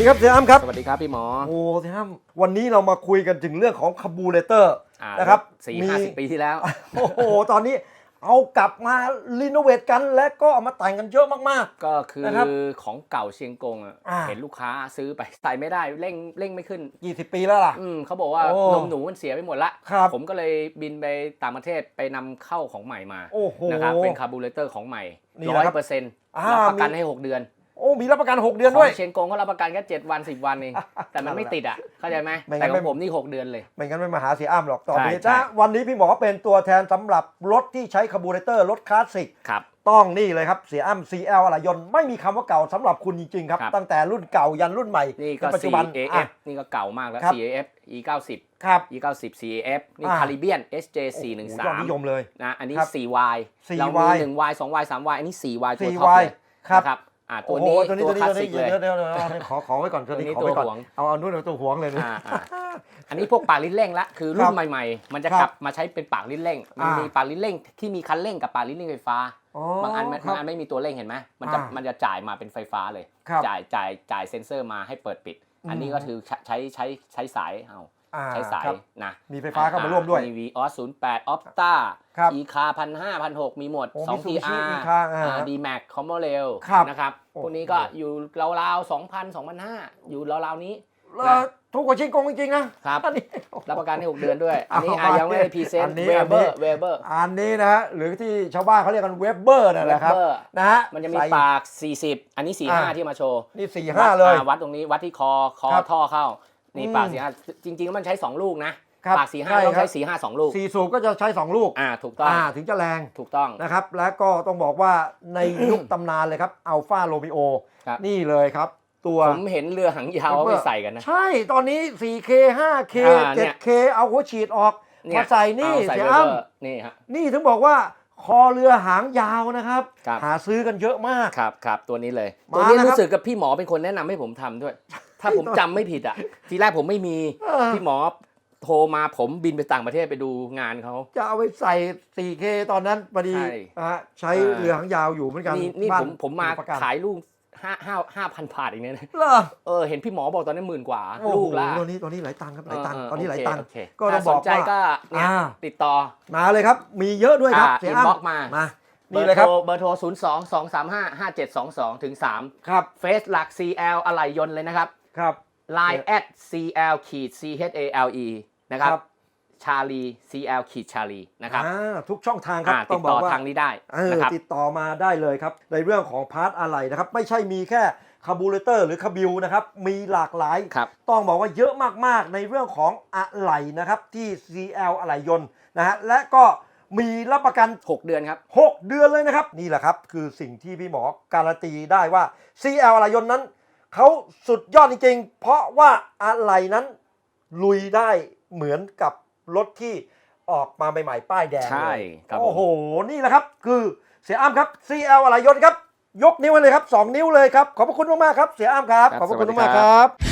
ดีครับเสียอ้ำครับสวัสดีครับพี่หมอ โอ้เสียอ้ำวันนี้เรามาคุยกันถึงเรื่องของคาบูเรเตอร์อ่านะครับสี่มีห้าสิบปีที่แล้ว โอ้โห ตอนนี้เอากลับมารีโนเวทกันและก็เอามาแต่งกันเยอะมากก็คือนะครับของเก่าเชียงกงอะอ่าเห็นลูกค้าซื้อไปใส่ไม่ได้เร่งเร่งไม่ขึ้นๆ20 ปีแล้วล่ะอืมเขาบอกว่าโอ้นมหนูมันเสียไปหมดละครับผมก็เลยบินไปต่างประเทศไปนำเข้าของใหม่มาโอ้โหนะครับเป็นคาร์บูเรเตอร์ของใหม่นี่ร้นะอยครับเปอร์เซ็นต์อ่ารับประกันมีให้ 6 เดือน โอ้มีรับประกัน 6 เดือนขด้อวยงเชียงกงเขารับประกันแค่เจ็ดวันสิบวันเองแต่มันไม่ติดอะเข้าใจไหมไม่งั้นแต่ขไม่ องผมนี่6เดือนเลย ไม่งั้นไม่มาหาเสียอ้ำหรอกต่อไปใช่นี้ใช่ถ้าวันนี้พี่หมอเป็นตัวแทนสำหรับรถที่ใช้คาบูเรเตอร์รถคลาสสิก ครับ ต้องนี่เลยครับเสียอ้ำ CL อะไรยนต์ไม่มีคำว่าเก่าสำหรับคุณจริง ๆ ครับ ครับ ตั้งแต่รุ่นเก่ายันรุ่นใหม่นี่ก็ ในปัจจุบัน 4AF อะนี่ก็เก่ามากแล้ว ครับ 4AF E 9 0 ครับ E 9 0 4AF นี่อ่า คาริเบียน SJ โอ้โห4 1ยอดนิยม3เลย นะอันนี้ ครับ 4Y 4Y เรามี 1Y 2Y 3Y อันนี้ 4Y ตัวท็อป 4Y เลยครับ นะครับ อ่าตัวโอ้โหนี้ตัวนี้ตัตัววนี้คลาสสิกเลยเดี๋ยวเดี๋ยวเดี๋ยวเดี๋ยวขอขอไว้ก่อนตัวนี้ตัวนี้ขอไว้ก่อนตัวหวงเอาเอานู่นเอาตัวหวงเลยนี่อ่าอ่าอันนี้พวกปากลิ้นเร่งละคือรุ่ครันบใหม่ๆ มันจะครับกลับมาใช้เป็นปากลิ้นเร่ง มันอ่ามีมีปากลิ้นเร่งที่มีคันเร่งกับปากลิ้นเร่งไฟฟ้าอ๋อบางอันมันครับบางอันไม่มีตัวเร่งเห็นไหมมันจะอ่ามัมันจะจ่ายมาเป็นไฟฟ้าเลยครับจ่ายจ่ายจ่ายเซ็นเซอร์มาให้เปิดปิด อันนี้อืมก็คือใช้ใช้ใช้ใช้สายเอาอ่า ใช้สายครับนะมีไฟฟ้าเข้ามาร่วมด้วยมี Vios 08 Opta ครับ e c a พันห้าพันหกมีหมดโอ้2 Mitsubishi TR E-car อ่า d Max c o m m o r a i l ครับนะครับโอ้พวกนี้ก็อยู่ราวๆ2,000 2,500อยู่ราวๆนี้แล้วถูกกว่าชิงกงจริงๆนะครับอันนี้รับประกันให้ 6 เดือนด้วย อันนี้เอาอะมายังไม่ได้พรีเซนอันต์นี้เวอันเบนี้อร์เวเบอร์อันนี้นะฮะหรือที่ชาวบ้านเขาเรียกกันเวบเบอร์นั่นแหละครับ Weber นะฮะมันจะมีใส่ปาก 40 อันนี้อ่า45 ที่มาโชว์ นี่สี่ห้าเลยอ่วัดตรงนี้วัดที่คอคอครับท่อเข้า นี่อืมปาก45จริงๆแล้วมันใช้ 2 ลูกนะครับปากใช่45ต้องครัใช้บ45 2ลูกสี่สูบก็จะใช้สองลูกอ่าถูกต้องอ่าถึงจะแรงถูกต้องนะครับ แล้วก็ต้องบอกว่าในยุคตำนานเลยครับอัลฟาโรมิโอครับนี่เลยครับตัวผมเห็นเรือหางยาวเอาไปใส่กันนะ ใช่ตอนนี้ 4K 5K อ่าเนี่ย 7K เอาหัวฉีดออกเนี่ยมาใส่นี่เอาใส่เสียเวอ้เบอร์นี่ฮะำนี่ถึงบอกว่าคอเรือหางยาวนะครับครับ หาซื้อกันเยอะมากครับครับตัวนี้เลยมาตัวนี้แล้วครับรู้สึกกับพี่หมอเป็นคนแนะนำให้ผมทำด้วย ถ้าผมจำไม่ผิดอะ ทีแรกผมไม่มี เออ พี่หมอโทรมาผมบินไปต่างประเทศไปดูงานเขา จะเอาไปใส่ 4K ตอนนั้นพอดีใช่อะใช้อ่า เรือหางยาวอยู่เหมือนกันนี่นี่บ้ผมผมมาประกันขายลูกห้าห้าห้าพันบาทเองเนี่ยนะเหรอเออเห็นพี่หมอบอกตอนนั้นหมื่นกว่า โอ้ลูโหกละตัวนี้ตัวนี้หลายตังค์ครับหลายตังค์เตอนนี้หลายโเคตังค์โเคก็ต้องถ้าสนใจบอกว่าก็เนี่ยอ่า ติดต่อมาเลยครับ มีเยอะด้วยครับอ่าเสียอินอ้ำบ็อกมามาเบอนี่ร์เลยโทครับรเบอร์โทร0 2 2 3 5 5 7 2 2ถึง3 ครับ เฟซหลัก CL อะไหล่ยนต์เลยนะครับ ครับ Line at CL ขีด C H A L E นะครับครับชาลี CL ขีดชาลีนะครับอ่าทุกช่องทางครับอ่าต้ติองดบต่ออกว่าทางนี้ได้เออนะครับติดต่อมาได้เลยครับ ในเรื่องของพาร์ทอะไรนะครับ ไม่ใช่มีแค่คาบูเรเตอร์หรือคาบิวนะครับ มีหลากหลายครับต้องบอกว่าเยอะมากๆ ในเรื่องของอะไหล่นะครับที่ CL อะไหล่ยนต์นะฮะและก็มีรับประกัน 6 เดือนครับ 6 เดือนเลยนะครับ นี่แหละครับ คือสิ่งที่พี่หมอการันตีได้ว่า CL อะไหล่ยนต์นั้น เขาสุดยอดจริงๆ เพราะว่าอะไหล่นั้นลุยได้เหมือนกับรถที่ออกมาใหม่ๆ ป้ายแดงใช่เลยครับผมโอ้โห นี่แหละครับ คือเสียอ้ำครับ CL อะไหล่ยนต์ครับ ยกนิ้วให้เลยครับ 2 นิ้วเลยครับ ขอบพระคุณมากๆครับ เสียอ้ำครับ ขอบพระคุณมากๆครับ